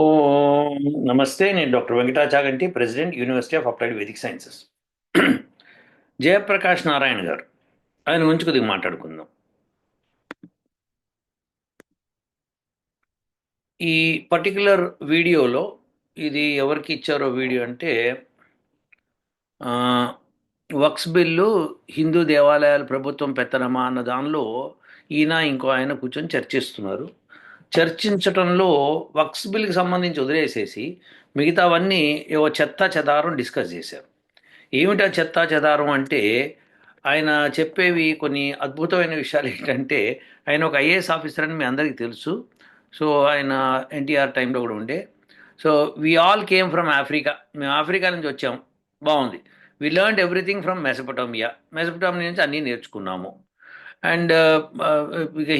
ఓ నమస్తే నేను doctor Venkatachaganti president university of applied Vedic sciences. Jayaprakash Narayana garu ఆయన గురించి కొద్దిగా మాట్లాడుకుందాం. ఈ పర్టికులర్ వీడియోలో ఇది ఎవరికి ఇచ్చారో వీడియో అంటే వక్స్ బిల్లు హిందూ దేవాలయాల ప్రభుత్వం పెత్తనమా అన్న దానిలో ఈయన ఇంకో ఆయన కూర్చొని చర్చిస్తున్నారు. చర్చించటంలో వక్స్ బిల్కి సంబంధించి వదిలేసేసి మిగతావన్నీ ఏవో చెత్త చెదారం డిస్కస్ చేశారు. ఏమిటా చెత్త చెదారం అంటే ఆయన చెప్పేవి కొన్ని అద్భుతమైన విషయాలు ఏంటంటే ఆయన ఒక ఐఏఎస్ ఆఫీసర్ అని మీ అందరికీ తెలుసు. సో ఆయన ఎన్టీఆర్ టైంలో కూడా ఉండే. So we all came from Africa మేము ఆఫ్రికా నుంచి వచ్చాము బాగుంది. We learn everything from Mesopotamia Mesopotamia నుంచి అన్నీ నేర్చుకున్నాము. అండ్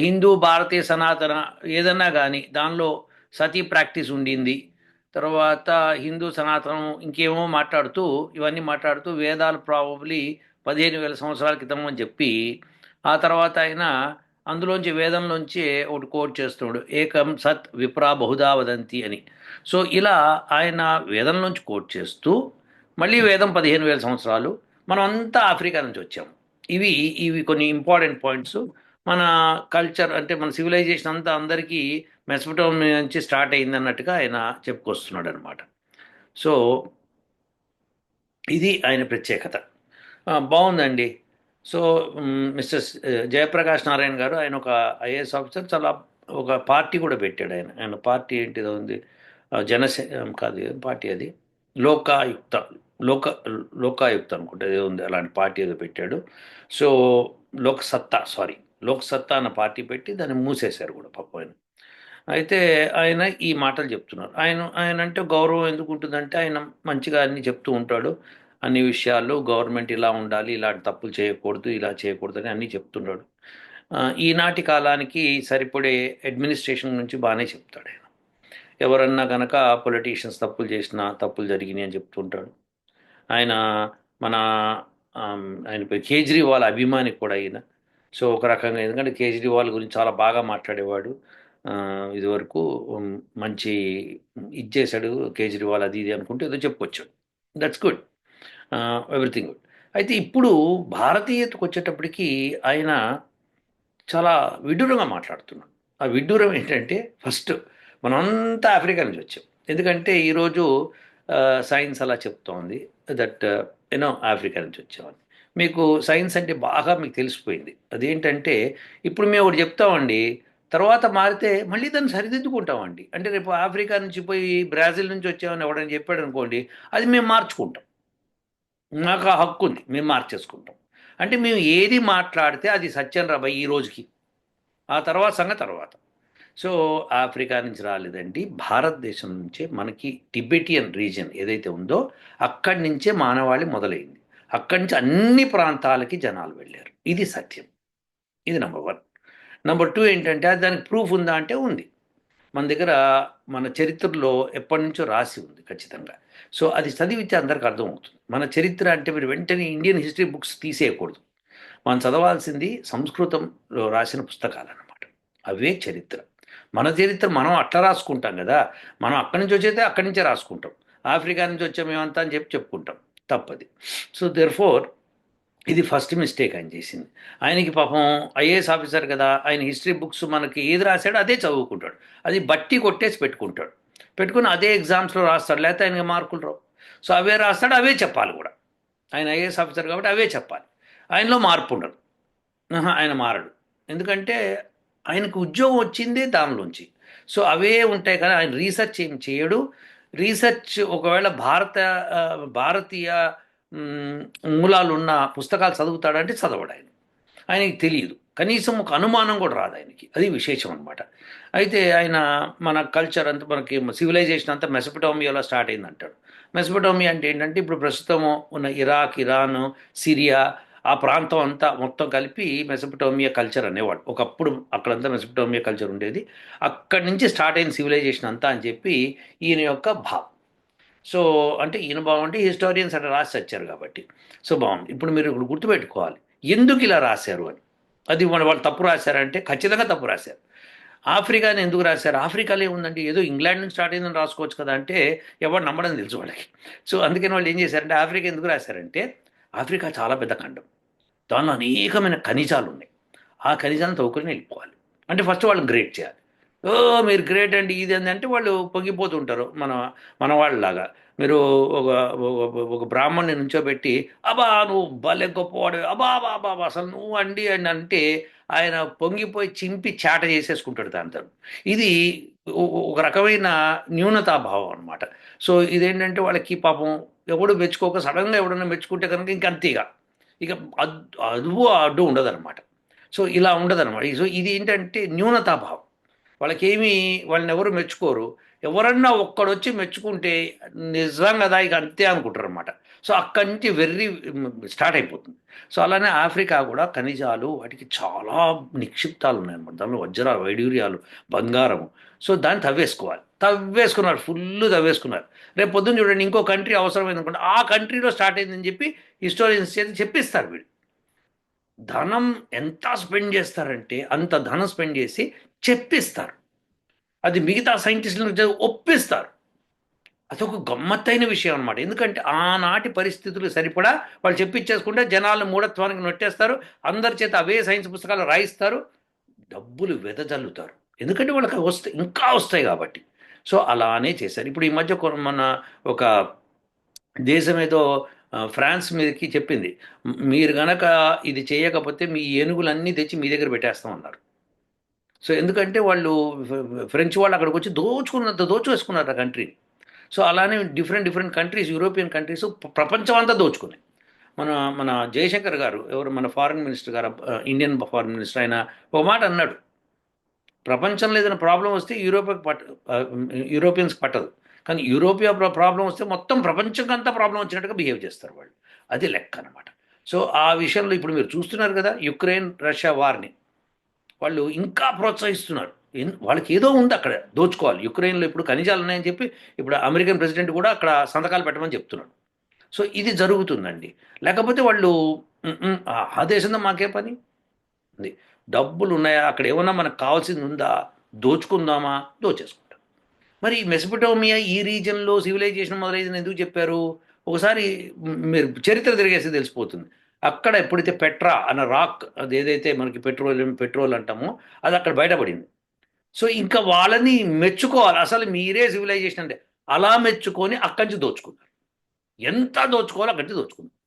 హిందూ భారతీయ సనాతన ఏదన్నా కానీ దానిలో సతీ ప్రాక్టీస్ ఉండింది. తర్వాత హిందూ సనాతనం ఇంకేమో మాట్లాడుతూ ఇవన్నీ మాట్లాడుతూ వేదాలు ప్రాబబ్లీ పదిహేను వేల సంవత్సరాల క్రితం అని చెప్పి ఆ తర్వాత ఆయన అందులోంచి వేదంలోంచి ఒకటి కోట్ చేస్తున్నాడు ఏకం సత్ విప్రా బహుదా వదంతి అని. సో ఇలా ఆయన వేదంలోంచి కోట్ చేస్తూ మళ్ళీ వేదం పదిహేను వేల సంవత్సరాలు మనం అంతా ఆఫ్రికా నుంచి వచ్చాము ఇవి ఇవి కొన్ని ఇంపార్టెంట్ పాయింట్స్. మన కల్చర్ అంటే మన సివిలైజేషన్ అంతా అందరికీ మెసపటం నుంచి స్టార్ట్ అయింది అన్నట్టుగా ఆయన చెప్పుకొస్తున్నాడు అనమాట సో ఇది ఆయన ప్రత్యేకత. బాగుందండి. సో మిస్టర్ జయప్రకాష్ నారాయణ గారు ఆయన ఒక ఐఏఎస్ ఆఫీసర్ చాలా ఒక పార్టీ కూడా పెట్టాడు ఆయన. ఆయన పార్టీ ఏంటిదో ఉంది జనసే కాదు పార్టీ అది. లోకాయుక్త. లోక లోకాయుక్త అనుకుంటే ఏదో ఉంది అలాంటి పార్టీ ఏదో పెట్టాడు. సో లోక్ సత్తా సారీ లోక్ సత్తా అన్న పార్టీ పెట్టి దాన్ని మూసేశారు కూడా పాపం ఆయన. అయితే ఆయన ఈ మాటలు చెప్తున్నారు. ఆయన ఆయన అంటే గౌరవం ఎందుకు ఉంటుందంటే ఆయన మంచిగా అన్ని చెప్తూ ఉంటాడు. అన్ని విషయాల్లో గవర్నమెంట్ ఇలా ఉండాలి ఇలాంటి తప్పులు చేయకూడదు ఇలా చేయకూడదు అని అన్నీ చెప్తున్నాడు ఈనాటి కాలానికి సరిపడే అడ్మినిస్ట్రేషన్ గురించి బాగానే చెప్తాడు ఆయన. ఎవరన్నా కనుక పొలిటీషియన్స్ తప్పులు చేసినా తప్పులు జరిగినాయి అని చెప్తుంటాడు ఆయన మన ఆయన కేజ్రీవాల్ అభిమాని కూడా ఆయన సో ఒక రకంగా ఎందుకంటే కేజ్రీవాల్ గురించి చాలా బాగా మాట్లాడేవాడు. ఇదివరకు మంచి ఇది చేశాడు కేజ్రీవాల్ అది ఇది అనుకుంటే ఏదో చెప్పుకొచ్చాడు. దట్స్ గుడ్ ఎవ్రీథింగ్ గుడ్ అయితే ఇప్పుడు భారతీయతకు వచ్చేటప్పటికి ఆయన చాలా విడ్డూరంగా మాట్లాడుతున్నాడు. ఆ విడ్డూరం ఏంటంటే ఫస్ట్ మనంతా ఆఫ్రికా నుంచి వచ్చాం. ఎందుకంటే ఈరోజు సైన్స్ అలా చెప్తోంది. దట్ యూనో ఆఫ్రికా నుంచి వచ్చామని మీకు సైన్స్ అంటే బాగా మీకు తెలిసిపోయింది. అదేంటంటే ఇప్పుడు మేము ఒకటి చెప్తామండి తర్వాత మారితే మళ్ళీ దాన్ని సరిదిద్దుకుంటామండి. అంటే రేపు ఆఫ్రికా నుంచి పోయి బ్రాజిల్ నుంచి వచ్చామని ఎవడని చెప్పాడు అనుకోండి అది మేము మార్చుకుంటాం. మాకు ఆ హక్కు ఉంది మేము మార్చేసుకుంటాం. అంటే మేము ఏది మాట్లాడితే అది సత్యం రాబాయి ఈ రోజుకి. ఆ తర్వాత సంగతి తర్వాత. సో ఆఫ్రికా నుంచి రాలేదండి. భారతదేశం నుంచే మనకి టిబెటియన్ రీజియన్ ఏదైతే ఉందో అక్కడి నుంచే మానవాళి మొదలైంది. అక్కడి నుంచి అన్ని ప్రాంతాలకి జనాలు వెళ్ళారు. ఇది సత్యం. ఇది నెంబర్ వన్. నెంబర్ టూ ఏంటంటే అది దానికి ప్రూఫ్ ఉందా అంటే ఉంది. మన దగ్గర మన చరిత్రలో ఎప్పటి నుంచో రాసి ఉంది ఖచ్చితంగా. సో అది చదివితే అందరికి అర్థమవుతుంది. మన చరిత్ర అంటే మీరు వెంటనే ఇండియన్ హిస్టరీ బుక్స్ తీసేయకూడదు. మనం చదవాల్సింది సంస్కృతంలో రాసిన పుస్తకాలు అన్నమాట అవే చరిత్ర. మన చరిత్ర మనం అట్లా రాసుకుంటాం కదా. మనం అక్కడి నుంచి వచ్చేస్తే అక్కడి నుంచే రాసుకుంటాం. ఆఫ్రికా నుంచి వచ్చాం మేమంతా అని చెప్పి చెప్పుకుంటాం. తప్పది. సో దెర్ ఫోర్ ఇది ఫస్ట్ మిస్టేక్ ఆయన చేసింది. ఆయనకి పాపం ఐఏఎస్ ఆఫీసర్ కదా. ఆయన హిస్టరీ బుక్స్ మనకి ఏది రాశాడో అదే చదువుకుంటాడు. అది బట్టి కొట్టేసి పెట్టుకుంటాడు. పెట్టుకుని అదే ఎగ్జామ్స్లో రాస్తాడు. లేకపోతే ఆయనకి మార్కులు రావు. సో అవే రాస్తాడు అవే చెప్పాలి కూడా. ఆయన ఐఏఎస్ ఆఫీసర్ కాబట్టి అవే చెప్పాలి. ఆయనలో మార్పు ఉండదు. ఆహా, ఆయన మారడు. ఎందుకంటే ఆయనకు ఉద్యోగం వచ్చిందే దానిలోంచి. సో అవే ఉంటాయి కదా ఆయన రీసెర్చ్ ఏం చేయడు. రీసెర్చ్ ఒకవేళ భారత భారతీయ మూలాలు ఉన్న పుస్తకాలు చదువుతాడంటే చదవడు ఆయన. ఆయనకి తెలియదు. కనీసం ఒక అనుమానం కూడా రాదు ఆయనకి. అది విశేషం అనమాట అయితే ఆయన మన కల్చర్ అంతా మనకి సివిలైజేషన్ అంతా మెసపటోమియాలో స్టార్ట్ అయింది అంటాడు మెసపటోమియా అంటే ఏంటంటే ఇప్పుడు ప్రస్తుతం ఉన్న ఇరాక్ ఇరాన్ సిరియా ఆ ప్రాంతం అంతా మొత్తం కలిపి మెసపటోమియా కల్చర్ అనేవాడు. ఒకప్పుడు అక్కడంతా మెసపటోమియా కల్చర్ ఉండేది. అక్కడి నుంచి స్టార్ట్ అయిన సివిలైజేషన్ అంతా అని చెప్పి ఈయన యొక్క భావం. సో అంటే ఈయన బాగుంటే హిస్టోరియన్స్ అట్లా రాసి వచ్చారు కాబట్టి. సో బాగుంది. ఇప్పుడు మీరు ఇప్పుడు గుర్తుపెట్టుకోవాలి. ఎందుకు ఇలా రాశారు అని? అది మన వాళ్ళు తప్పు రాశారంటే ఖచ్చితంగా తప్పు రాశారు. ఆఫ్రికాని ఎందుకు రాశారు? ఆఫ్రికాలో ఏముందంటే ఏదో ఇంగ్లాండ్ నుంచి స్టార్ట్ అయిందని రాసుకోవచ్చు కదా అంటే ఎవరు నమ్మడం తెలుసు వాళ్ళకి. సో అందుకని వాళ్ళు ఏం చేశారంటే ఆఫ్రికా ఎందుకు రాశారంటే ఆఫ్రికా చాలా పెద్ద ఖండం. దానిలో అనేకమైన ఖనిజాలు ఉన్నాయి. ఆ ఖనిజాలను తవ్వుకొని వెళ్ళిపోవాలి. అంటే ఫస్ట్ వాళ్ళని గ్రేట్ చేయాలి. ఓ మీరు గ్రేట్ అండి ఇది అంది అంటే వాళ్ళు పొంగిపోతుంటారు మన మన వాళ్ళలాగా. మీరు ఒక ఒక- బ్రాహ్మణ్ని బ్రాహ్మణ్ణి నుంచోబెట్టి అబా నువ్వు భలే గొప్పవాడు అబా బాబా అసలు నువ్వు అండి అని అంటే ఆయన పొంగిపోయి చింపి చాట చేసేసుకుంటాడు దాంతో ఇది ఒక రకమైన న్యూనతాభావం అనమాట సో ఇదేంటంటే వాళ్ళకి పాపం ఎవడు మెచ్చుకోక సడన్గా ఎవడన్నా మెచ్చుకుంటే కనుక ఇంక ఇక అదువు అడ్డు ఉండదన్నమాట. సో ఇలా ఉండదన్నమాట. సో ఇది ఏంటంటే న్యూనతాభావం. వాళ్ళకేమీ వాళ్ళని ఎవరు మెచ్చుకోరు. ఎవరన్నా ఒక్కడొచ్చి మెచ్చుకుంటే నిజం కదా ఇక అంతే అనుకుంటారు అనమాట సో అక్కడి నుంచి వెర్రి స్టార్ట్ అయిపోతుంది. సో అలానే ఆఫ్రికా కూడా ఖనిజాలు వాటికి చాలా నిక్షిప్తాలు ఉన్నాయన్నమాట. దానిలో వజ్రాలు వైడూర్యాలు బంగారము. సో దాన్ని తవ్వేసుకోవాలి. తవ్వేసుకున్నారు. ఫుల్ తవ్వేసుకున్నారు. రేపు పొద్దున్న చూడండి ఇంకో కంట్రీ అవసరమైంది అనుకోండి ఆ కంట్రీలో స్టార్ట్ అయిందని చెప్పి హిస్టోరియన్స్ చేతి చెప్పిస్తారు వీడు ధనం ఎంత స్పెండ్ చేస్తారంటే అంత ధనం స్పెండ్ చేసి చెప్పిస్తారు. అది మిగతా సైంటిస్టులకు ఒప్పిస్తారు. అదొక గమ్మత్తైన విషయం అనమాట ఎందుకంటే ఆనాటి పరిస్థితులు సరిపడా వాళ్ళు చెప్పించేసుకుంటే జనాలు మూఢత్వానికి నొట్టేస్తారు. అందరి చేత అవే సైన్స్ పుస్తకాలు రాయిస్తారు. డబ్బులు వెదజల్లుతారు. ఎందుకంటే వాళ్ళకి వస్తాయి ఇంకా వస్తాయి కాబట్టి. సో అలానే చేశారు. ఇప్పుడు ఈ మధ్య మన ఒక దేశం ఏదో ఫ్రాన్స్ మీదకి చెప్పింది మీరు గనక ఇది చేయకపోతే మీ ఏనుగులన్నీ తెచ్చి మీ దగ్గర పెట్టేస్తామన్నారు సో ఎందుకంటే వాళ్ళు ఫ్రెంచ్ వాళ్ళు అక్కడికి వచ్చి దోచుకున్నంత దోచుకేసుకున్నారు ఆ కంట్రీని సో అలానే different different countries European countries ప్రపంచం అంతా దోచుకున్నాయి మన మన జయశంకర్ గారు ఎవరు మన foreign minister garu Indian foreign minister ఆయన ఒక మాట అన్నాడు. ప్రపంచంలో ఏదైనా ప్రాబ్లం వస్తే యూరోపియన్ పట్ట యూరోపియన్స్కి పట్టదు. కానీ యూరోపియా ప్రా- ప్రాబ్లం వస్తే మొత్తం ప్రపంచంకంతా ప్రాబ్లం వచ్చినట్టుగా బిహేవ్ చేస్తారు వాళ్ళు. అది లెక్క అనమాట సో ఆ విషయంలో ఇప్పుడు మీరు చూస్తున్నారు కదా యుక్రెయిన్ రష్యా వార్ని. వాళ్ళు ఇంకా ప్రోత్సహిస్తున్నారు. వాళ్ళకి ఏదో ఉంది అక్కడ దోచుకోవాలి. యుక్రెయిన్లో ఇప్పుడు ఖనిజాలు ఉన్నాయని చెప్పి ఇప్పుడు అమెరికన్ ప్రెసిడెంట్ కూడా అక్కడ సంతకాలు పెట్టమని చెప్తున్నాడు. సో ఇది జరుగుతుందండి. లేకపోతే వాళ్ళు ఆ- ఆ దేశంలో మాకే పని? డబ్బులు ఉన్నాయా? అక్కడ ఏమన్నా మనకు కావాల్సింది ఉందా? దోచుకుందామా? దోచేసుకుంటాం మరి మెసపటోమియా ఈ రీజన్లో సివిలైజేషన్ మొదలైందని ఎందుకు చెప్పారు? ఒకసారి మీరు చరిత్ర తిరిగేసి తెలిసిపోతుంది. అక్కడ ఎప్పుడైతే పెట్రా అన్న రాక్ అది ఏదైతే మనకి పెట్రోలియం పెట్రోల్ అంటామో అది అక్కడ బయటపడింది. సో ఇంకా వాళ్ళని మెచ్చుకోవాలి. అసలు మీరే సివిలైజేషన్ అంటే అలా మెచ్చుకొని అక్కడి నుంచి దోచుకున్నారు. ఎంత దోచుకోవాలో అక్కడి నుంచి దోచుకున్నారు.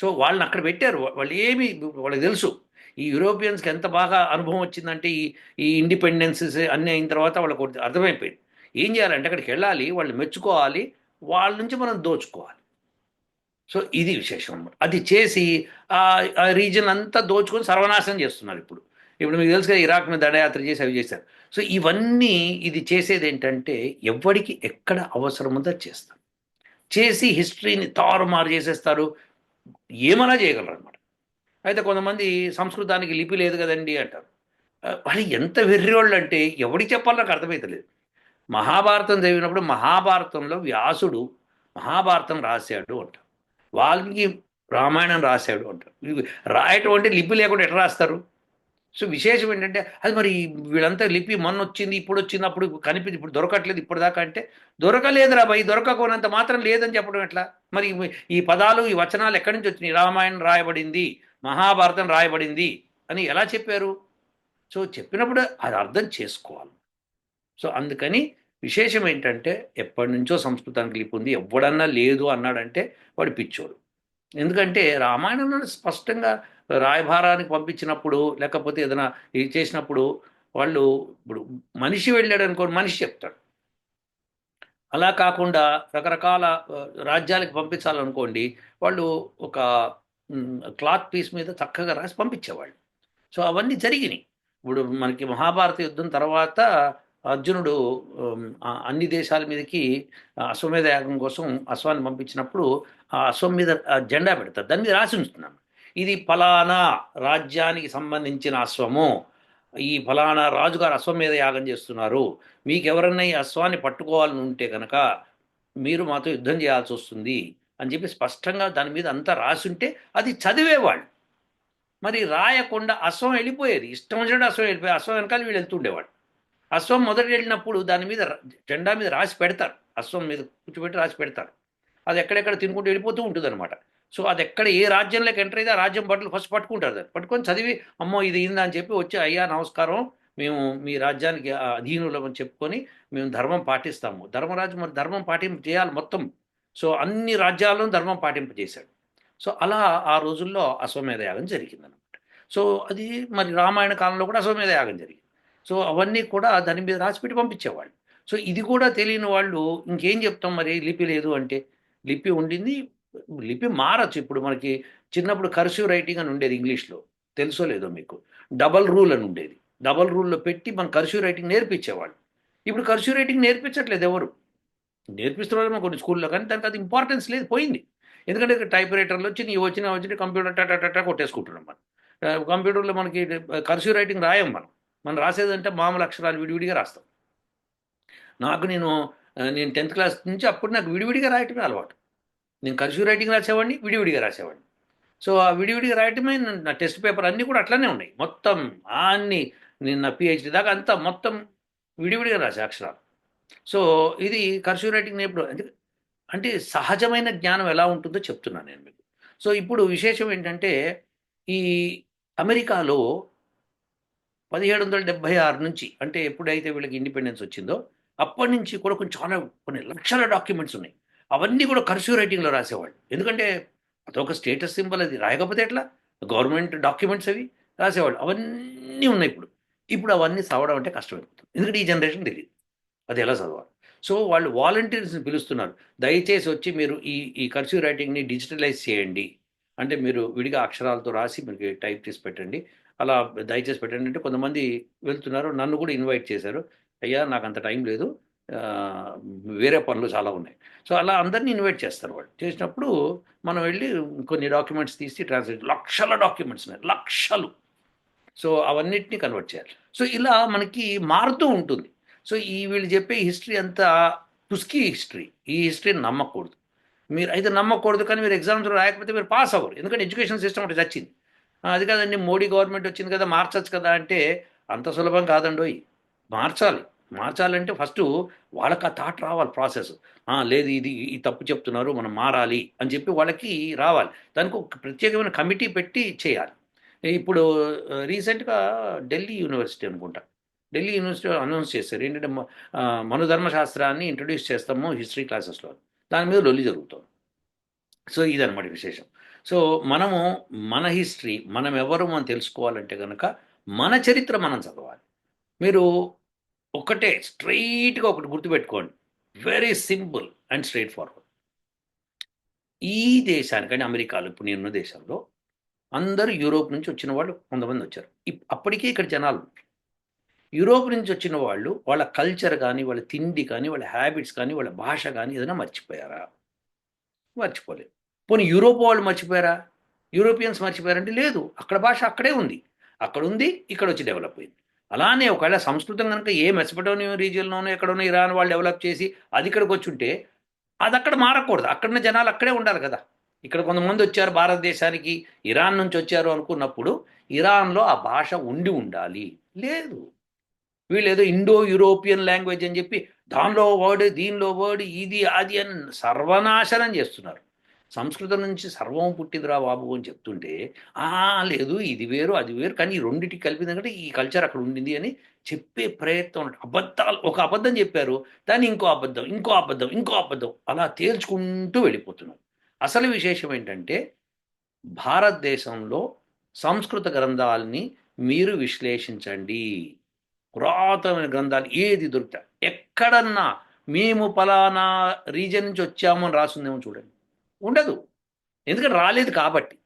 సో వాళ్ళని అక్కడ పెట్టారు. వాళ్ళు ఏమి వాళ్ళకి తెలుసు. ఈ యూరోపియన్స్కి ఎంత బాగా అనుభవం వచ్చిందంటే ఈ ఈ ఇండిపెండెన్సెస్ అన్నీ అయిన తర్వాత వాళ్ళకి అర్థమైపోయింది. ఏం చేయాలంటే అక్కడికి వెళ్ళాలి వాళ్ళు మెచ్చుకోవాలి వాళ్ళ నుంచి మనం దోచుకోవాలి. సో ఇది విశేషం అన్నమాట. అది చేసి ఆ రీజన్ అంతా దోచుకొని సర్వనాశనం చేస్తున్నారు ఇప్పుడు. ఇప్పుడు మీకు తెలుసు కదా ఇరాక్ మీద దండయాత్ర చేసి అవి చేశారు. సో ఇవన్నీ ఇది చేసేది ఏంటంటే ఎవరికి ఎక్కడ అవసరం ఉందో చేస్తాం చేస్తారు. చేసి హిస్టరీని తారుమారు చేసేస్తారు. ఏమైనా చేయగలరు అనమాట అయితే కొంతమంది సంస్కృతానికి లిపి లేదు కదండి అంటారు. వాళ్ళు ఎంత వెర్రివాళ్ళు అంటే ఎవరికి చెప్పాలో నాకు అర్థమవుతలేదు మహాభారతం చదివినప్పుడు మహాభారతంలో వ్యాసుడు మహాభారతం రాశాడు అంటారు వాల్మీకి రామాయణం రాశాడు అంటారు రాయటువంటి రాయటం అంటే లిపి లేకుండా ఎట్లా రాస్తారు? సో విశేషం ఏంటంటే అది మరి వీళ్ళంతా లిపి మొన్న వచ్చింది ఇప్పుడు వచ్చింది అప్పుడు కనిపించి ఇప్పుడు దొరకట్లేదు ఇప్పటిదాకా దాకా అంటే దొరకలేదురా భయ్ దొరకకపోయినంత మాత్రం లేదని చెప్పడం ఎట్లా? మరి ఈ పదాలు ఈ వచనాలు ఎక్కడి నుంచి వచ్చినాయి? రామాయణం రాయబడింది మహాభారతం రాయబడింది అని ఎలా చెప్పారు? సో చెప్పినప్పుడు అది అర్థం చేసుకోవాలి. సో అందుకని విశేషం ఏంటంటే ఎప్పటి నుంచో సంస్కృతానికి లిపి ఉంది ఎవడన్నా లేదు అన్నాడంటే వాడు పిచ్చోడు. ఎందుకంటే రామాయణంలో స్పష్టంగా రాయభారానికి పంపించినప్పుడు లేకపోతే ఏదైనా ఇది చేసినప్పుడు వాళ్ళు ఇప్పుడు మనిషి వెళ్ళాడు అనుకోండి మనిషి చెప్తాడు. అలా కాకుండా రకరకాల రాజ్యాలకు పంపించాలనుకోండి వాళ్ళు ఒక క్లాత్ పీస్ మీద చక్కగా రాసి పంపించేవాళ్ళు. సో అవన్నీ జరిగినాయి. ఇప్పుడు మనకి మహాభారత యుద్ధం తర్వాత అర్జునుడు అన్ని దేశాల మీదకి అశ్వమేధ యాగం కోసం అశ్వాన్ని పంపించినప్పుడు ఆ అశ్వం మీద జెండా పెడతారు. దాని మీద రాసి ఉంచుతున్నాను ఇది ఫలానా రాజ్యానికి సంబంధించిన అశ్వము. ఈ ఫలానా రాజుగారు అశ్వమేధ యాగం చేస్తున్నారు. మీకు ఎవరన్నా ఈ అశ్వాన్ని పట్టుకోవాలని ఉంటే కనుక మీరు మాతో యుద్ధం చేయాల్సి వస్తుంది అని చెప్పి స్పష్టంగా దాని మీద అంతా రాసి ఉంటే అది చదివేవాళ్ళు. మరి రాయకుండా అశ్వం వెళ్ళిపోయేది. ఇష్టం వచ్చినట్టు అశ్వం వెళ్ళిపోయి అశ్వం వెనకాల వీళ్ళు వెళ్తుండేవాడు అశ్వం మొదటి వెళ్ళినప్పుడు దాని మీద జెండా మీద రాసి పెడతారు. అశ్వం మీద కూర్చోబెట్టి రాసి పెడతారు. అది ఎక్కడెక్కడ తినుకుంటూ వెళ్ళిపోతూ ఉంటుంది అనమాట సో అది ఎక్కడ ఏ రాజ్యంలోకి ఎంటర్ అయితే ఆ రాజ్యం బట్టలు ఫస్ట్ పట్టుకుంటారు దాన్ని. పట్టుకొని చదివి అమ్మో ఇది ఇందా అని చెప్పి వచ్చి అయ్యా నమస్కారం. మేము మీ రాజ్యానికి ఆ అధీనులం అని చెప్పుకొని మేము ధర్మం పాటిస్తాము. ధర్మరాజు మరి ధర్మం పాటింపు చేయాలి మొత్తం. సో అన్ని రాజ్యాలను ధర్మం పాటింపు చేశాడు. సో అలా ఆ రోజుల్లో అశ్వమేధ యాగం జరిగిందనమాట సో అది మరి రామాయణ కాలంలో కూడా అశ్వమేధ యాగం జరిగింది. సో అవన్నీ కూడా దాని మీద రాసిపెట్టి పంపించేవాళ్ళు. సో ఇది కూడా తెలియని వాళ్ళు ఇంకేం చెప్తాం మరి? లిపి లేదు అంటే. లిపి ఉండింది. లిపి మారచ్చు. ఇప్పుడు మనకి చిన్నప్పుడు కర్సివ్ రైటింగ్ అని ఉండేది ఇంగ్లీష్లో. తెలుసో లేదో మీకు? డబల్ రూల్ అని ఉండేది. డబల్ రూల్లో పెట్టి మన కర్సివ్ రైటింగ్ నేర్పించేవాళ్ళు. ఇప్పుడు కర్సివ్ రైటింగ్ నేర్పించట్లేదు ఎవరు? నేర్పిస్తున్నారేమో కొన్ని స్కూల్లో కానీ దానికి అది ఇంపార్టెన్స్ లేదు. పోయింది. ఎందుకంటే టైప్ రైటర్లు వచ్చి నీ వచ్చిన వచ్చిన కంప్యూటర్ టాటా టాటా కొట్టేసుకుంటున్నాం మనం. కంప్యూటర్లో మనకి కర్సివ్ రైటింగ్ రాయం మనం. మనం రాసేదంటే మామూలు అక్షరాలు విడివిడిగా రాస్తాం. నాకు నేను నేను టెన్త్ క్లాస్ నుంచి అప్పుడు నాకు విడివిడిగా రాయటమే అలవాటు. నేను కర్సివ్ రైటింగ్ రాసేవాడిని విడివిడిగా రాసేవాడిని. సో ఆ విడివిడిగా రాయటమే నా- టెస్ట్ పేపర్ అన్నీ కూడా అట్లనే ఉన్నాయి. మొత్తం అన్ని నేను నా పిహెచ్డి దాకా అంతా మొత్తం విడివిడిగా రాసే అక్షరాలు. సో ఇది కర్సివ్ రైటింగ్ నేర్పుడు అంటే సహజమైన జ్ఞానం ఎలా ఉంటుందో చెప్తున్నాను నేను మీకు. సో ఇప్పుడు విశేషం ఏంటంటే ఈ అమెరికాలో పదిహేడు వందల డెబ్బై ఆరు నుంచి అంటే ఎప్పుడైతే వీళ్ళకి ఇండిపెండెన్స్ వచ్చిందో అప్పటి నుంచి కూడా కొంచెం చాలా కొన్ని లక్షల డాక్యుమెంట్స్ ఉన్నాయి. అవన్నీ కూడా కర్సివ్ రైటింగ్లో రాసేవాళ్ళు. ఎందుకంటే అదొక స్టేటస్ సింబల్ అది. రాయకపోతే ఎట్లా? గవర్నమెంట్ డాక్యుమెంట్స్ అవి రాసేవాళ్ళు. అవన్నీ ఉన్నాయి ఇప్పుడు. ఇప్పుడు అవన్నీ చదవడం అంటే కష్టమైపోతుంది. ఎందుకంటే ఈ జనరేషన్ తెలియదు. అది ఎలా చదవాలి? సో వాళ్ళు వాలంటీర్స్ని పిలుస్తున్నారు. దయచేసి వచ్చి మీరు ఈ ఈ కర్సివ్ రైటింగ్ని డిజిటలైజ్ చేయండి. అంటే మీరు విడిగా అక్షరాలతో రాసి మీకు టైప్ చేసి పెట్టండి. అలా దయచేసి పెట్టండి. అంటే కొంతమంది వెళ్తున్నారు నన్ను కూడా ఇన్వైట్ చేశారు. అయ్యా నాకు అంత టైం లేదు. వేరే పనులు చాలా ఉన్నాయి. సో అలా అందరినీ ఇన్వైట్ చేస్తారు వాళ్ళు. చేసినప్పుడు మనం వెళ్ళి కొన్ని డాక్యుమెంట్స్ తీసి ట్రాన్స్లేట్ లక్షల డాక్యుమెంట్స్ ఉన్నాయి. లక్షలు. సో అవన్నిటిని కన్వర్ట్ చేయాలి. సో ఇలా మనకి మారుతూ ఉంటుంది. సో ఈ వీళ్ళు చెప్పే హిస్టరీ అంతా పుస్కీ హిస్టరీ. ఈ హిస్టరీని నమ్మకూడదు. మీరు అయితే నమ్మకూడదు కానీ మీరు ఎగ్జామ్స్ రాయకపోతే మీరు పాస్ అవ్వరు. ఎందుకంటే ఎడ్యుకేషన్ సిస్టమ్ ఒకటి చచ్చింది. అది కాదండి మోడీ గవర్నమెంట్ వచ్చింది కదా మార్చచ్చు కదా అంటే అంత సులభం కాదండోయ్. మార్చాలి. మార్చాలంటే ఫస్ట్ వాళ్ళకి ఆ థాట్ రావాలి ప్రాసెస్. లేదు ఇది ఈ తప్పు చెప్తున్నారు మనం మారాలి అని చెప్పి వాళ్ళకి రావాలి. దానికి ఒక ప్రత్యేకమైన కమిటీ పెట్టి చేయాలి. ఇప్పుడు రీసెంట్గా ఢిల్లీ యూనివర్సిటీ అనుకుంటా. ఢిల్లీ యూనివర్సిటీ అనౌన్స్ చేశారు. ఏంటంటే మ- మనుధర్మశాస్త్రాన్ని ఇంట్రడ్యూస్ చేస్తాము హిస్టరీ క్లాసెస్లో. దాని మీద లొల్లి జరుగుతుంది. సో ఇదనమాట విశేషం. సో మనము మన హిస్టరీ మనం ఎవరు మనం తెలుసుకోవాలంటే కనుక మన చరిత్ర మనం చదవాలి. మీరు ఒకటే స్ట్రైట్గా ఒకటి గుర్తుపెట్టుకోండి. Very simple and straightforward ఈ దేశానికంటే అమెరికాలో ఇప్పుడు నేనున్న దేశంలో అందరూ యూరోప్ నుంచి వచ్చిన వాళ్ళు కొంతమంది వచ్చారు. అప్పటికే ఇక్కడ జనాలు యూరోప్ నుంచి వచ్చిన వాళ్ళు వాళ్ళ కల్చర్ కానీ వాళ్ళ తిండి కానీ వాళ్ళ హ్యాబిట్స్ కానీ వాళ్ళ భాష కానీ ఏదైనా మర్చిపోయారా? మర్చిపోలేదు. పోనీ యూరోప్ వాళ్ళు మర్చిపోయారా? యూరోపియన్స్ మర్చిపోయారంటే లేదు. అక్కడ భాష అక్కడే ఉంది. అక్కడ ఉంది ఇక్కడ వచ్చి డెవలప్ అయింది. అలానే ఒకవేళ సంస్కృతం కనుక ఏ మెసపటోనియం రీజియన్లోనో ఎక్కడోనో ఇరాన్ వాళ్ళు డెవలప్ చేసి అది ఇక్కడికి వచ్చి ఉంటే అది అక్కడ మారకూడదు. అక్కడున్న జనాలు అక్కడే ఉండాలి కదా. ఇక్కడ కొంతమంది వచ్చారు భారతదేశానికి ఇరాన్ నుంచి వచ్చారు అనుకున్నప్పుడు ఇరాన్లో ఆ భాష ఉండి ఉండాలి. లేదు. వీళ్ళు ఏదో ఇండో యూరోపియన్ లాంగ్వేజ్ అని చెప్పి దానిలో వర్డ్ దీనిలో వర్డ్ ఇది అది అని సర్వనాశనం చేస్తున్నారు. సంస్కృతం నుంచి సర్వం పుట్టిందిరా బాబు అని చెప్తుంటే ఆ లేదు ఇది వేరు అది వేరు కానీ ఈ రెండింటికి కలిపింది అంటే ఈ కల్చర్ అక్కడ ఉండింది అని చెప్పే ప్రయత్నం అబద్ధాలు ఒక అబద్ధం చెప్పారు దాన్ని ఇంకో అబద్ధం ఇంకో అబద్ధం ఇంకో అబద్ధం అలా తేల్చుకుంటూ వెళ్ళిపోతున్నాం. అసలు విశేషం ఏంటంటే భారతదేశంలో సంస్కృత గ్రంథాలని మీరు విశ్లేషించండి. పురాతనమైన గ్రంథాలు ఏది దొరుకుతాయి ఎక్కడన్నా మేము పలానా రీజన్ నుంచి వచ్చామని రాసిందేమో చూడండి. ఉండదు. ఎందుకంటే రాలేదు కాబట్టి.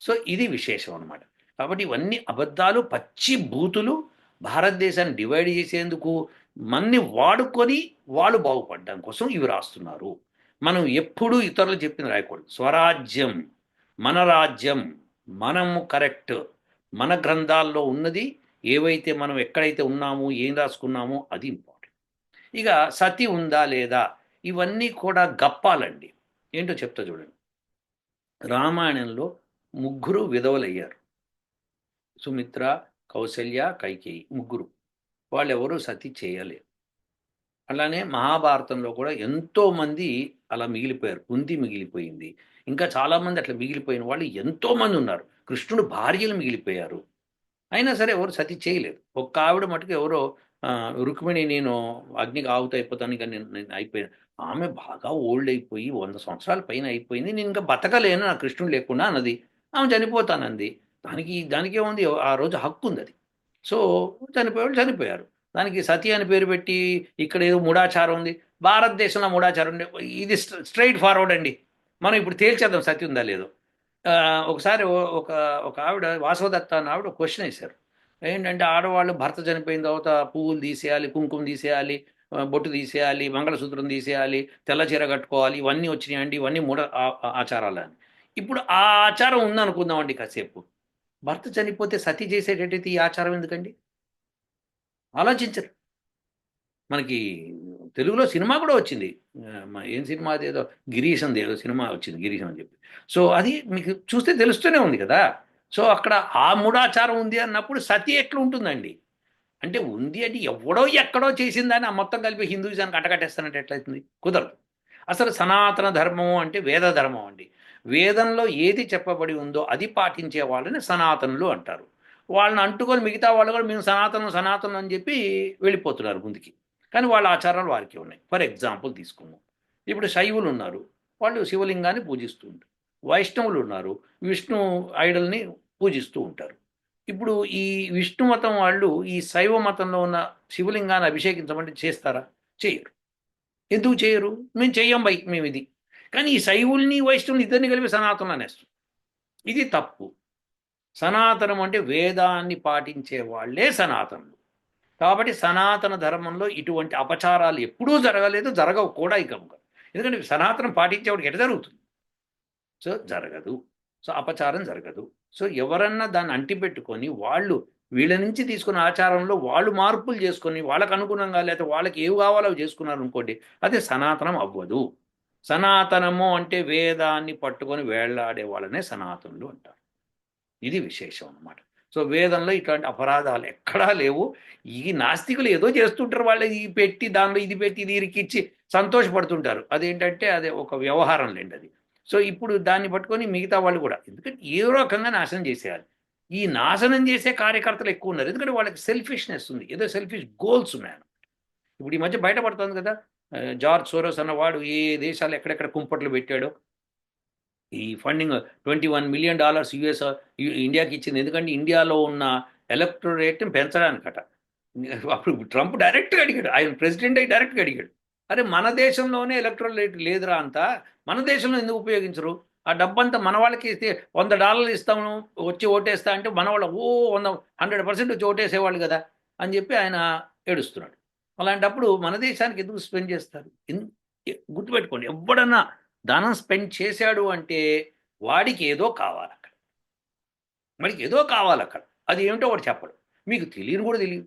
సో ఇది విశేషం అన్నమాట. కాబట్టి ఇవన్నీ అబద్ధాలు పచ్చి బూతులు భారతదేశాన్ని డివైడ్ చేసేందుకు మన్ని వాడుకొని వాళ్ళు బాగుపడడం కోసం ఇవి రాస్తున్నారు. మనం ఎప్పుడూ ఇతరులు చెప్పింది రాయకూడదు. స్వరాజ్యం మన రాజ్యం మనము కరెక్ట్. మన గ్రంథాల్లో ఉన్నది ఏవైతే మనం ఎక్కడైతే ఉన్నామో ఏం రాసుకున్నామో అది ఇంపార్టెంట్. ఇక సతి ఉందా లేదా? ఇవన్నీ కూడా గప్పాలండి. ఏంటో చెప్తా చూడండి. రామాయణంలో ముగ్గురు విధవలయ్యారు. సుమిత్ర కౌశల్య కైకేయి ముగ్గురు. వాళ్ళు సతి చేయలేరు అలానే మహాభారతంలో కూడా ఎంతోమంది అలా మిగిలిపోయారు. కుంతి మిగిలిపోయింది. ఇంకా చాలామంది అట్లా మిగిలిపోయిన వాళ్ళు ఎంతోమంది ఉన్నారు. కృష్ణుడు భార్యలు మిగిలిపోయారు. అయినా సరే ఎవరు సతి చేయలేదు. ఒక్క ఆవిడ మటుకు ఎవరో రుక్మిణి నేను అగ్నికి ఆవుత అయిపోతాను ఇంకా నేను అయిపోయాను. ఆమె బాగా ఓల్డ్ అయిపోయి వంద సంవత్సరాల పైన అయిపోయింది. నేను ఇంకా బతకలేను నా కృష్ణుడు లేకుండా అన్నది. ఆమె చనిపోతానంది. దానికి దానికి ఏముంది? ఆ రోజు హక్కు ఉంది అది సో చనిపోయాడు చనిపోయారు. దానికి సతి అని పేరు పెట్టి ఇక్కడ ఏదో మూఢాచారం ఉంది. భారతదేశంలో మూఢాచారం ఉండే. ఇది స్ట్రైట్ ఫార్వర్డ్ అండి. మనం ఇప్పుడు తేల్చేద్దాం సతి ఉందా లేదో. ఒకసారి ఓ- ఒక ఒక ఆవిడ వాసవదత్త అని ఆవిడ క్వశ్చన్ వేశారు. ఏంటంటే ఆడవాళ్ళు భర్త చనిపోయిన తర్వాత పువ్వులు తీసేయాలి కుంకుమ తీసేయాలి బొట్టు తీసేయాలి మంగళసూత్రం తీసేయాలి తెల్ల చీర కట్టుకోవాలి ఇవన్నీ వచ్చినాయండి ఇవన్నీ మూఢ ఆచారాలు అని ఇప్పుడు ఆ ఆచారం ఉందనుకుందామండి కాసేపు. భర్త చనిపోతే సతి చేసేటట్టయితే ఈ ఆచారం ఎందుకండి? ఆలోచించరు. మనకి తెలుగులో సినిమా కూడా వచ్చింది. ఏం సినిమా అది ఏదో గిరీష్ అంది ఏదో సినిమా వచ్చింది గిరీష్ అని చెప్పి. సో అది మీకు చూస్తే తెలుస్తూనే ఉంది కదా. సో అక్కడ ఆ మూఢాచారం ఉంది అన్నప్పుడు సతి ఎట్లా ఉంటుందండి అంటే ఉంది అంటే ఎవడో ఎక్కడో చేసిందని ఆ మొత్తం కలిపి హిందూయిజానికి అంటకట్టేస్తానంటే ఎట్లయితుంది? కుదరదు. అసలు సనాతన ధర్మం అంటే వేద ధర్మం అండి. వేదంలో ఏది చెప్పబడి ఉందో అది పాటించే వాళ్ళని సనాతనులు అంటారు. వాళ్ళని అంటుకొని మిగతా వాళ్ళు కూడా మేము సనాతనం సనాతనం అని చెప్పి వెళ్ళిపోతున్నారు ముందుకి. కానీ వాళ్ళ ఆచారాలు వారికి ఉన్నాయి. ఫర్ ఎగ్జాంపుల్ తీసుకుందాం. ఇప్పుడు శైవులు ఉన్నారు. వాళ్ళు శివలింగాన్ని పూజిస్తూ ఉంటారు. వైష్ణవులు ఉన్నారు. విష్ణు ఐడల్ని పూజిస్తూ ఉంటారు. ఇప్పుడు ఈ విష్ణు మతం వాళ్ళు ఈ శైవ మతంలో ఉన్న శివలింగాన్ని అభిషేకించమంటే చేస్తారా? చేయరు. ఎందుకు చేయరు? మేము చెయ్యం బై మేము ఇది కానీ ఈ శైవుల్ని వైష్ణవుని ఇద్దరిని కలిపి సనాతనం అనేస్తాం ఇది తప్పు. సనాతనం అంటే వేదాన్ని పాటించే వాళ్ళే సనాతనులు. కాబట్టి సనాతన ధర్మంలో ఇటువంటి అపచారాలు ఎప్పుడూ జరగలేదు జరగవు కూడా ఇక ఎందుకంటే సనాతనం పాటించేవాడికి ఎట జరుగుతుంది? సో జరగదు. సో అపచారం జరగదు. సో ఎవరన్నా దాన్ని అంటిపెట్టుకొని వాళ్ళు వీళ్ళ నుంచి తీసుకున్న ఆచారంలో వాళ్ళు మార్పులు చేసుకొని వాళ్ళకు అనుగుణంగా లేకపోతే వాళ్ళకి ఏవి కావాలో అవి చేసుకున్నారు అనుకోండి అది సనాతనం అవ్వదు. సనాతనము అంటే వేదాన్ని పట్టుకొని వేళ్ళాడే వాళ్ళనే సనాతనులు అంటారు. ఇది విశేషం అన్నమాట. సో వేదంలో ఇట్లాంటి అపరాధాలు ఎక్కడా లేవు. ఈ నాస్తికులు ఏదో చేస్తుంటారు వాళ్ళు ఇది పెట్టి దానిలో ఇది పెట్టి ఇది ఇరికిచ్చి సంతోషపడుతుంటారు. అదేంటంటే అదే ఒక వ్యవహారం లేండి అది. సో ఇప్పుడు దాన్ని పట్టుకొని మిగతా వాళ్ళు కూడా. ఎందుకంటే ఏ రకంగా నాశనం చేసేయాలి. ఈ నాశనం చేసే కార్యకర్తలు ఎక్కువ ఉన్నారు. ఎందుకంటే వాళ్ళకి సెల్ఫిష్నెస్ ఉంది. ఏదో సెల్ఫిష్ గోల్స్ ఉన్నాయి ఇప్పుడు ఈ మధ్య బయటపడుతుంది కదా జార్జ్ సోరోస్ అన్నవాడు ఏ దేశాలు ఎక్కడెక్కడ కుంపట్లు పెట్టాడో. ఈ funding twenty one million dollars US ఇండియాకి ఇచ్చింది. ఎందుకంటే ఇండియాలో ఉన్న ఎలక్ట్రోరేట్ని పెంచడానికట. అప్పుడు ట్రంప్ డైరెక్ట్గా అడిగాడు. ఆయన ప్రెసిడెంట్ అయి డైరెక్ట్గా అడిగాడు. అరే మన దేశంలోనే ఎలక్ట్రల్ రేట్ లేదురా అంతా. మన దేశంలో ఎందుకు ఉపయోగించరు? ఆ డబ్బంతా మన వాళ్ళకి ఇస్తే వంద డాలర్లు ఇస్తాము వచ్చి ఓటేస్తా అంటే మన వాళ్ళు ఓ వంద హండ్రెడ్ పర్సెంట్ వచ్చి ఓటేసేవాళ్ళు కదా అని చెప్పి ఆయన ఏడుస్తున్నాడు. అలాంటప్పుడు మన దేశానికి ఎందుకు స్పెండ్ చేస్తారు? ఎన్- గుర్తుపెట్టుకోండి ఎవడన్నా ధనం స్పెండ్ చేశాడు అంటే వాడికి ఏదో కావాలి అక్కడ. వాడికి ఏదో కావాలి అక్కడ. అది ఏమిటో వాడు చెప్పడు. మీకు తెలియని కూడా తెలియదు.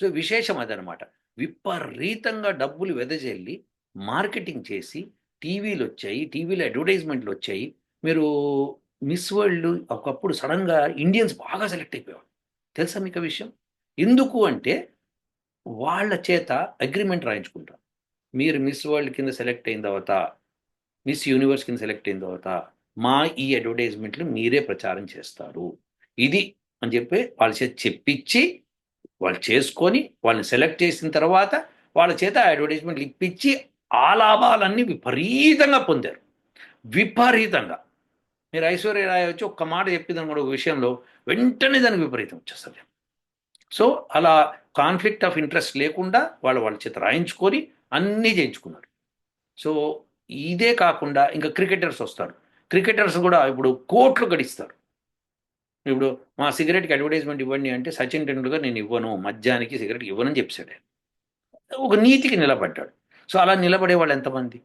సో విశేషం అదనమాట. విపరీతంగా డబ్బులు వెదజల్లి మార్కెటింగ్ చేసి టీవీలు వచ్చాయి టీవీలో అడ్వర్టైజ్మెంట్లు వచ్చాయి మీరు మిస్ వరల్డ్ ఒకప్పుడు సడన్గా ఇండియన్స్ బాగా సెలెక్ట్ అయిపోయారు తెలుసా మీకు విషయం? ఎందుకు అంటే వాళ్ళ చేత అగ్రిమెంట్ రాయించుకుంటారు. మీరు మిస్ వరల్డ్ కింద సెలెక్ట్ అయిన తర్వాత మిస్ యూనివర్స్ కింద సెలెక్ట్ అయిన తర్వాత మా ఈ అడ్వర్టైజ్మెంట్లు మీరే ప్రచారం చేస్తారు. ఇది అని చెప్పి వాళ్ళ చేత చెప్పించి వాళ్ళు చేసుకొని వాళ్ళని సెలెక్ట్ చేసిన తర్వాత వాళ్ళ చేత అడ్వర్టైజ్మెంట్లు ఇప్పించి ఆ లాభాలన్నీ విపరీతంగా పొందారు. విపరీతంగా. మీరు ఐశ్వర్య రాయ్ వచ్చి ఒక్క మాట చెప్పిందని కూడా ఒక విషయంలో వెంటనే దానికి విపరీతం వచ్చేస్తుంది. సో అలా కాన్ఫ్లిక్ట్ ఆఫ్ ఇంట్రెస్ట్ లేకుండా వాళ్ళు వాళ్ళ చేత రాయించుకొని అన్నీ చేయించుకున్నారు. సో ఇదే కాకుండా ఇంకా క్రికెటర్స్ వస్తారు. క్రికెటర్స్ కూడా ఇప్పుడు కోట్లు గడిస్తారు. ఇప్పుడు మా సిగరెట్కి అడ్వర్టైజ్మెంట్ ఇవ్వండి అంటే సచిన్ టెండూల్కర్ నేను ఇవ్వను మద్యానికి సిగరెట్ ఇవ్వనని చెప్పాడు. ఒక నీతికి నిలబడ్డాడు. సో అలా నిలబడే వాళ్ళు ఎంతమంది?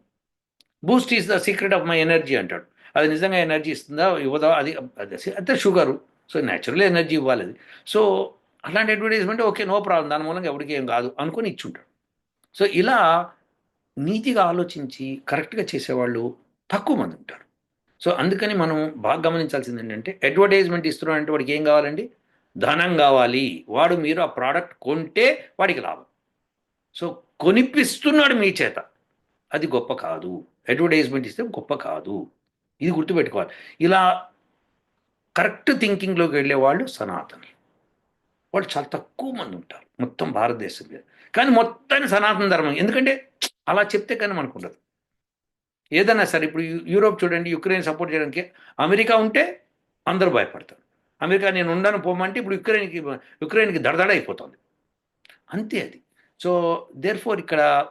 Boost is the secret of my energy అంటాడు. అది నిజంగా ఎనర్జీ ఇస్తుందా ఇవ్వదా? అది అది అంతే షుగరు. సో న్యాచురల్ ఎనర్జీ ఇవ్వాలి అది. సో అలాంటి అడ్వర్టైజ్మెంట్ ఓకే నో ప్రాబ్లం. దాని మూలంగా ఎవరికి ఏం కాదు అనుకొని ఇచ్చుంటాడు. సో ఇలా నీతిగా ఆలోచించి కరెక్ట్గా చేసేవాళ్ళు తక్కువ మంది ఉంటారు. సో అందుకని మనం బాగా గమనించాల్సింది ఏంటంటే అడ్వర్టైజ్మెంట్ ఇస్తున్నాం అంటే వాడికి ఏం కావాలండి? ధనం కావాలి. వాడు మీరు ఆ ప్రోడక్ట్ కొంటే వాడికి లాభం. సో కొనిపిస్తున్నాడు మీ చేత. అది గొప్ప కాదు. అడ్వర్టైజ్మెంట్ ఇస్తే గొప్ప కాదు. ఇది గుర్తుపెట్టుకోవాలి. ఇలా కరెక్ట్ థింకింగ్లోకి వెళ్ళే వాళ్ళు సనాతనులు వాళ్ళు చాలా తక్కువ మంది ఉంటారు. మొత్తం భారతదేశం మీద. కానీ మొత్తాన్ని సనాతన ధర్మం. ఎందుకంటే అలా చెప్తే కానీ మనకు ఉండదు. ఏదైనా సరే ఇప్పుడు యూరోప్ చూడండి యుక్రెయిన్ సపోర్ట్ చేయడానికి అమెరికా ఉంటే అందరూ భయపడతారు. అమెరికా నేను ఉండను పోమంటే ఇప్పుడు యుక్రెయిన్కి యుక్రెయిన్కి దడదడ అయిపోతుంది. అంతే అది. సో దేర్ ఫోర్ ఇక్కడ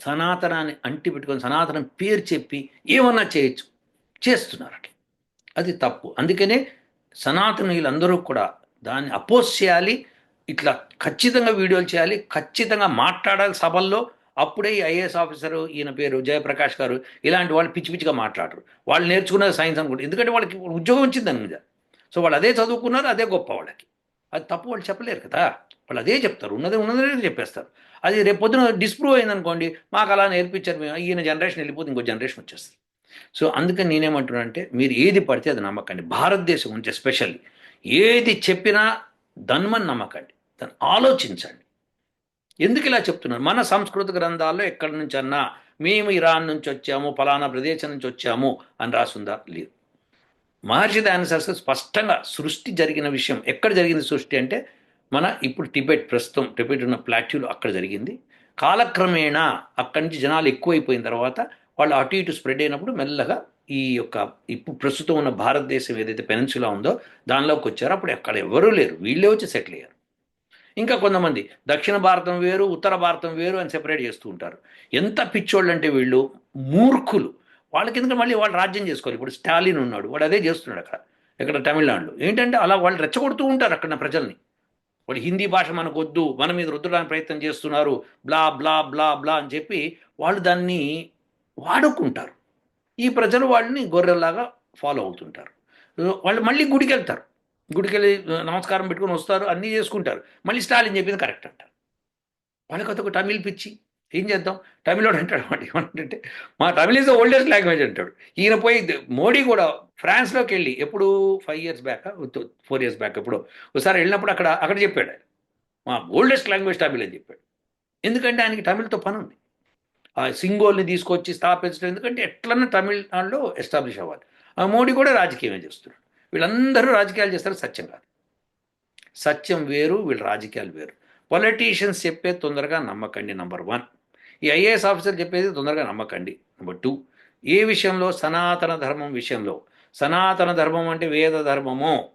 సనాతనాన్ని అంటి పెట్టుకొని సనాతనం పేరు చెప్పి ఏమన్నా చేయొచ్చు. చేస్తున్నారు అట్లా. అది తప్పు. అందుకనే సనాతనీయులందరూ కూడా దాన్ని అపోజ్ చేయాలి. ఇట్లా ఖచ్చితంగా వీడియోలు చేయాలి. ఖచ్చితంగా మాట్లాడాలి సభల్లో. అప్పుడే ఈ ఐఏఎస్ ఆఫీసరు ఈయన పేరు జయప్రకాష్ గారు ఇలాంటి వాళ్ళు పిచ్చి పిచ్చిగా మాట్లాడరు. వాళ్ళు నేర్చుకున్నది సైన్స్ అనుకుంటారు ఎందుకంటే వాళ్ళకి ఉద్యోగం వచ్చింది దాని మీద సో వాళ్ళు అదే చదువుకున్నారు అదే గొప్ప వాళ్ళకి. అది తప్పు వాళ్ళు చెప్పలేరు కదా. వాళ్ళు అదే చెప్తారు. ఉన్నదే ఉన్నదే చెప్పేస్తారు. అది రేపు పొద్దున డిస్ప్రూవ్ అయిందనుకోండి మాకు అలా నేర్పించారు మేము ఈయన జనరేషన్ వెళ్ళిపోతే ఇంకో జనరేషన్ వచ్చేస్తుంది. సో అందుకని నేనేమంటున్నా అంటే మీరు ఏది పడితే అది నమ్మకండి. భారతదేశం ఉంటే స్పెషల్లీ ఏది చెప్పినా ధన్మని నమ్మకండి. దాన్ని ఆలోచించండి. ఎందుకు ఇలా చెప్తున్నారు? మన సంస్కృత గ్రంథాల్లో ఎక్కడి నుంచి అన్నా మేము ఇరాన్ నుంచి వచ్చాము ఫలానా ప్రదేశం నుంచి వచ్చాము అని రాసుందా? లేదు. మహర్షి దయానంద స్పష్టంగా సృష్టి జరిగిన విషయం ఎక్కడ జరిగింది సృష్టి అంటే మన ఇప్పుడు టిబెట్ ప్రస్తుతం టిబెట్ ఉన్న ప్లాట్యూలో అక్కడ జరిగింది. కాలక్రమేణా అక్కడి నుంచి జనాలు ఎక్కువైపోయిన తర్వాత వాళ్ళు అటు ఇటు స్ప్రెడ్ అయినప్పుడు మెల్లగా ఈ యొక్క ఇప్పుడు ప్రస్తుతం ఉన్న భారతదేశం ఏదైతే పెనిన్సులా ఉందో దానిలోకి వచ్చారో అప్పుడు అక్కడ ఎవరూ లేరు. వీళ్ళే వచ్చి సెటిల్ అయ్యారు. ఇంకా కొంతమంది దక్షిణ భారతం వేరు ఉత్తర భారతం వేరు అని సెపరేట్ చేస్తూ ఉంటారు. ఎంత పిచ్చోళ్ళు అంటే వీళ్ళు మూర్ఖులు. వాళ్ళకి ఎందుకంటే మళ్ళీ వాళ్ళు రాజ్యం చేసుకోవాలి ఇప్పుడు స్టాలిన్ ఉన్నాడు వాడు అదే చేస్తున్నాడు అక్కడ ఇక్కడ తమిళనాడులో. ఏంటంటే అలా వాళ్ళు రెచ్చగొడుతూ ఉంటారు అక్కడ ప్రజల్ని. వాళ్ళు హిందీ భాష మనకు వద్దు మన మీద రుద్దడానికి ప్రయత్నం చేస్తున్నారు బ్లా బ్లా బ్లా బ్లా అని చెప్పి వాళ్ళు దాన్ని వాడుకుంటారు. ఈ ప్రజలు వాళ్ళని గొర్రెల్లాగా ఫాలో అవుతుంటారు. వాళ్ళు మళ్ళీ గుడికి వెళ్తారు గుడికెళ్ళి నమస్కారం పెట్టుకొని వస్తారు అన్నీ చేసుకుంటారు. మళ్ళీ స్టాలిన్ చెప్పింది కరెక్ట్ అంటారు వాళ్ళకి అదొక తమిళ్ పిచ్చి. ఏం చేద్దాం? తమిళోడు అంటాడు వాడు ఏమంటే మా Tamil is the oldest language అంటాడు. ఈయన పోయి మోడీ కూడా ఫ్రాన్స్లోకి వెళ్ళి ఎప్పుడు five years back four years back ఎప్పుడు ఒకసారి వెళ్ళినప్పుడు అక్కడ అక్కడ చెప్పాడు. మా ఓల్డెస్ట్ లాంగ్వేజ్ తమిళ్ అని చెప్పాడు. ఎందుకంటే ఆయనకి తమిళ్తో పని ఉంది. ఆ సింగోల్ని తీసుకొచ్చి స్థాపించడం ఎందుకంటే ఎట్లన్నా తమిళనాడులో ఎస్టాబ్లిష్ అవ్వాలి. ఆ మోడీ కూడా రాజకీయమే చేస్తున్నాడు. వీళ్ళందరూ రాజకీయాలు చేస్తారు సత్యం కాదు. సత్యం వేరు వీళ్ళ రాజకీయాలు వేరు. పొలిటీషియన్స్ చెప్పేది తొందరగా నమ్మకండి నంబర్ వన్ ఈ ఐఏఎస్ ఆఫీసర్ చెప్పేది తొందరగా నమ్మకండి నెంబర్ టూ ఏ విషయంలో? సనాతన ధర్మం విషయంలో. సనాతన ధర్మం అంటే వేద ధర్మము.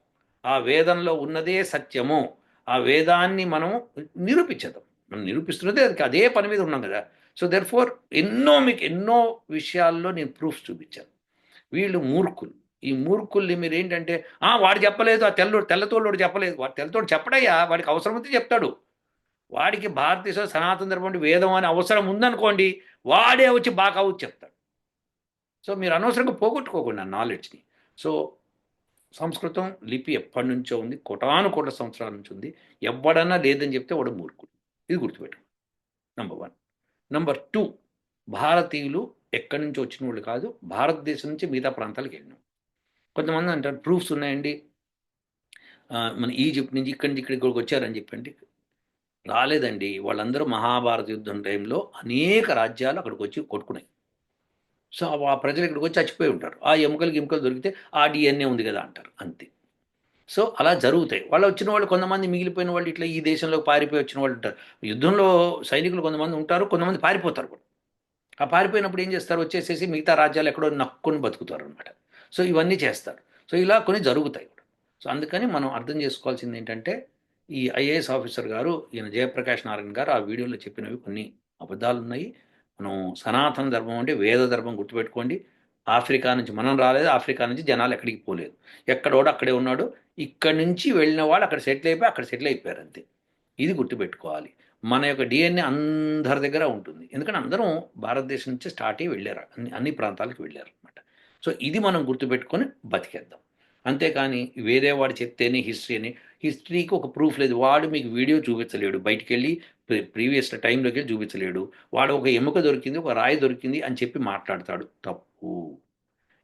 ఆ వేదంలో ఉన్నదే సత్యము. ఆ వేదాన్ని మనం నిరూపించదాం మనం నిరూపిస్తున్నదే అది అదే పని మీద ఉన్నాం కదా. సో దెర్ ఫోర్ ఎన్నో మీకు ఎన్నో విషయాల్లో నేను ప్రూఫ్స్ చూపించాను. వీళ్ళు మూర్ఖులు. ఈ మూర్ఖుల్ని మీరు ఏంటంటే "ఆ, వాడు చెప్పలేదు ఆ తెల్లోడు తెల్లతోళ్ళోడు చెప్పలేదు. వాడు తెల్లతోడు చెప్పడయ్యా వాడికి అవసరం అయితే చెప్తాడు. వాడికి భారతదేశ సనాతన ధర్మం వేదం అని అవసరం ఉందనుకోండి వాడే వచ్చి బాగా వచ్చి చెప్తాడు. సో మీరు అనవసరంగా పోగొట్టుకోకుండా నాలెడ్జ్ని. సో సంస్కృతం లిపి ఎప్పటి నుంచో ఉంది కోటాను కోట్ల సంవత్సరాల నుంచి ఉంది. ఎవడన్నా లేదని చెప్తే వాడు మూర్ఖుడు. ఇది గుర్తుపెట్టు నంబర్ వన్ నంబర్ టూ భారతీయులు ఎక్కడి నుంచి వచ్చిన వాళ్ళు కాదు భారతదేశం నుంచి మిగతా ప్రాంతాలకు వెళ్ళినాం కొంతమంది అంటారు ప్రూఫ్స్ ఉన్నాయండి. మన ఈజిప్ట్ నుంచి ఇక్కడి నుంచి ఇక్కడికి వచ్చారని చెప్పండి. రాలేదండి. వాళ్ళందరూ మహాభారత యుద్ధం టైంలో అనేక రాజ్యాలు అక్కడికి వచ్చి కొట్టుకున్నాయి. సో ఆ ప్రజలు ఇక్కడికి వచ్చి చచ్చిపోయి ఉంటారు. ఆ ఎముకలకి ఎముకలు దొరికితే ఆ డిఎన్ఏ ఉంది కదా అంటారు. అంతే. సో అలా జరుగుతాయి. వాళ్ళు వచ్చిన వాళ్ళు కొంతమంది మిగిలిపోయిన వాళ్ళు ఇట్లా ఈ దేశంలోకి పారిపోయి వచ్చిన వాళ్ళు ఉంటారు. యుద్ధంలో సైనికులు కొంతమంది ఉంటారు కొంతమంది పారిపోతారు కూడా. ఆ పారిపోయినప్పుడు ఏం చేస్తారు? వచ్చేసేసి మిగతా రాజ్యాలు ఎక్కడో నక్కుని బతుకుతారు అనమాట సో ఇవన్నీ చేస్తారు. సో ఇలా కొన్ని జరుగుతాయి సో అందుకని మనం అర్థం చేసుకోవాల్సింది ఏంటంటే ఈ ఐఏఎస్ ఆఫీసర్ గారు ఈయన జయప్రకాష్ నారాయణ గారు ఆ వీడియోలో చెప్పినవి కొన్ని అబద్ధాలు ఉన్నాయి. మనం సనాతన ధర్మం అంటే వేద ధర్మం గుర్తుపెట్టుకోండి. ఆఫ్రికా నుంచి మనం రాలేదు ఆఫ్రికా నుంచి జనాలు ఎక్కడికి పోలేదు. ఎక్కడోడు అక్కడే ఉన్నాడు. ఇక్కడి నుంచి వెళ్ళిన వాళ్ళు అక్కడ సెటిల్ అయిపోయి అక్కడ సెటిల్ అయిపోయారు అంతే. ఇది గుర్తుపెట్టుకోవాలి. మన యొక్క డిఎన్ఏ అందరి దగ్గర ఉంటుంది. ఎందుకంటే అందరం భారతదేశం నుంచి స్టార్ట్ అయ్యి వెళ్ళారు. అన్ని అన్ని ప్రాంతాలకు వెళ్ళారు అనమాట సో ఇది మనం గుర్తుపెట్టుకొని బతికేద్దాం. అంతేకాని వేరే వాడు చెప్తేనే హిస్టరీ అని హిస్టరీకి ఒక ప్రూఫ్ లేదు. వాడు మీకు వీడియో చూపించలేడు. బయటికి వెళ్ళి ప్రీవియస్ టైంలోకి వెళ్ళి చూపించలేడు. వాడు ఒక ఎముక దొరికింది ఒక రాయి దొరికింది అని చెప్పి మాట్లాడతాడు. తప్పు.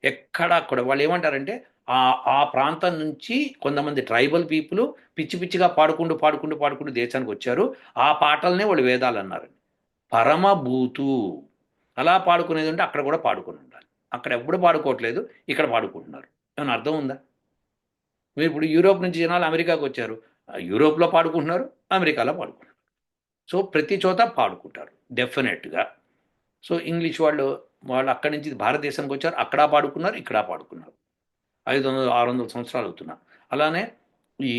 ఎక్కడ అక్కడ వాళ్ళు ఏమంటారంటే ఆ ఆ ప్రాంతం నుంచి కొంతమంది ట్రైబల్ పీపుల్ పిచ్చి పిచ్చిగా పాడుకుంటూ పాడుకుంటూ పాడుకుంటూ దేశానికి వచ్చారు. ఆ పాటలనే వాళ్ళు వేదాలు అన్నారు పరమభూతు. అలా పాడుకునేది ఉంటే అక్కడ కూడా పాడుకొని అక్కడ ఎప్పుడు పాడుకోవట్లేదు ఇక్కడ పాడుకుంటున్నారు ఏమైనా అర్థం ఉందా? మీరు ఇప్పుడు యూరోప్ నుంచి జనాలు అమెరికాకు వచ్చారు. యూరోప్లో పాడుకుంటున్నారు అమెరికాలో పాడుకుంటున్నారు. సో ప్రతి చోట పాడుకుంటారు డెఫినెట్గా. సో ఇంగ్లీష్ వాళ్ళు వాళ్ళు అక్కడి నుంచి భారతదేశానికి వచ్చారు అక్కడ పాడుకున్నారు ఇక్కడ పాడుకున్నారు. ఐదు వందల ఆరు వందల సంవత్సరాలు అవుతున్నారు అలానే ఈ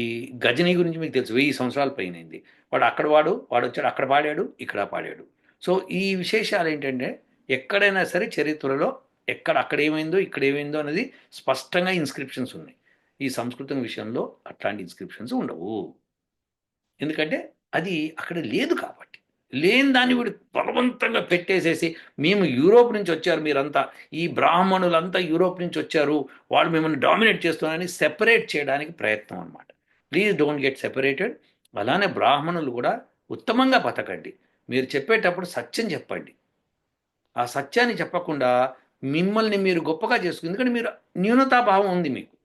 గజనీ గురించి మీకు తెలుసు వెయ్యి సంవత్సరాల పైనైంది. వాడు అక్కడ వాడు వాడు వచ్చాడు అక్కడ పాడాడు ఇక్కడ పాడాడు. సో ఈ విశేషాలు ఏంటంటే ఎక్కడైనా సరే చరిత్రలో ఎక్కడ అక్కడ ఏమైందో ఇక్కడ ఏమైందో అనేది స్పష్టంగా ఇన్స్క్రిప్షన్స్ ఉన్నాయి. ఈ సంస్కృతం విషయంలో అట్లాంటి ఇన్స్క్రిప్షన్స్ ఉండవు. ఎందుకంటే అది అక్కడ లేదు కాబట్టి. లేని దాన్ని వీడు బలవంతంగా పెట్టేసేసి మేము యూరోప్ నుంచి వచ్చారు మీరంతా. ఈ బ్రాహ్మణులంతా యూరోప్ నుంచి వచ్చారు. వాళ్ళు మిమ్మల్ని డామినేట్ చేస్తున్నారని సెపరేట్ చేయడానికి ప్రయత్నం అనమాట ప్లీజ్ డోంట్ గెట్ సెపరేటెడ్ అలానే బ్రాహ్మణులు కూడా ఉత్తమంగా బతకండి. మీరు చెప్పేటప్పుడు సత్యం చెప్పండి. ఆ సత్యాన్ని చెప్పకుండా మిమ్మల్ని మీరు గొప్పగా చేసుకుని ఎందుకంటే మీరు న్యూనతాభావం ఉంది మీకు.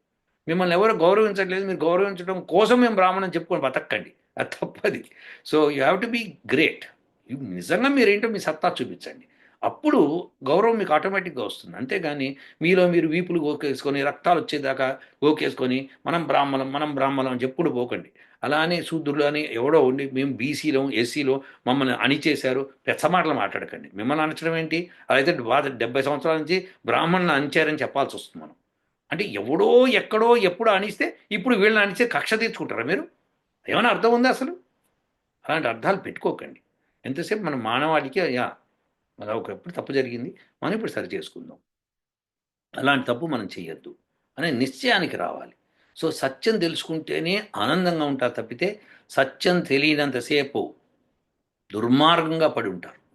మిమ్మల్ని ఎవరు గౌరవించట్లేదు. మీరు గౌరవించడం కోసం మేము బ్రాహ్మణం చెప్పుకొని బతకండి. అది తప్పది. So you have to be great నిజంగా మీరేంటో మీ సత్తా చూపించండి. అప్పుడు గౌరవం మీకు ఆటోమేటిక్గా వస్తుంది. అంతేగాని మీలో మీరు వీపులు గోకేసుకొని రక్తాలు వచ్చేదాకా గోకేసుకొని మనం బ్రాహ్మణం మనం బ్రాహ్మణం అని చెప్పుడు పోకండి. అలానే శూద్రులు అని ఎవడో ఉండి మేము బీసీలో ఎస్సీలో మమ్మల్ని అణిచేశారు. పెచ్చమాటలు మాట్లాడకండి. మిమ్మల్ని అణచడం ఏంటి? అదైతే బాధ డెబ్బై సంవత్సరాల నుంచి బ్రాహ్మణులు అణిచారని చెప్పాల్సి వస్తుంది మనం. అంటే ఎవడో ఎక్కడో ఎప్పుడో అణిస్తే ఇప్పుడు వీళ్ళని అణిస్తే కక్ష తీర్చుకుంటారా మీరు? ఏమైనా అర్థం ఉందా అసలు? అలాంటి అర్థాలు పెట్టుకోకండి. ఎంతసేపు మన మానవాళికి యా మన ఒకప్పుడు తప్పు జరిగింది? మనం ఇప్పుడు సరి చేసుకుందాం. అలాంటి తప్పు మనం చేయొద్దు. అనే నిశ్చయానికి రావాలి. సో సత్యం తెలుసుకుంటేనే ఆనందంగా ఉంటారు తప్పితే సత్యం తెలియనంతసేపు దుర్మార్గంగా పడి ఉంటారు.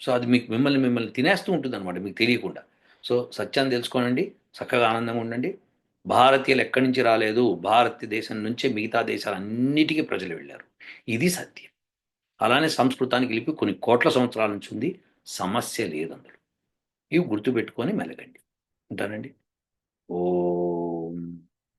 సో అది మీకు మిమ్మల్ని మిమ్మల్ని తినేస్తూ ఉంటుంది అనమాట మీకు తెలియకుండా. సో సత్యాన్ని తెలుసుకోనండి చక్కగా ఆనందంగా ఉండండి. భారతీయులు ఎక్కడి నుంచి రాలేదు భారతదేశం నుంచే మిగతా దేశాలన్నిటికీ ప్రజలు వెళ్ళారు. ఇది సత్యం. అలానే సంస్కృతానికి లిపి కొన్ని కోట్ల సంవత్సరాల నుంచి ఉంది సమస్య లేదు అందులో. ఇవి గుర్తుపెట్టుకొని మెలగండి. ఉంటానండి. ఓ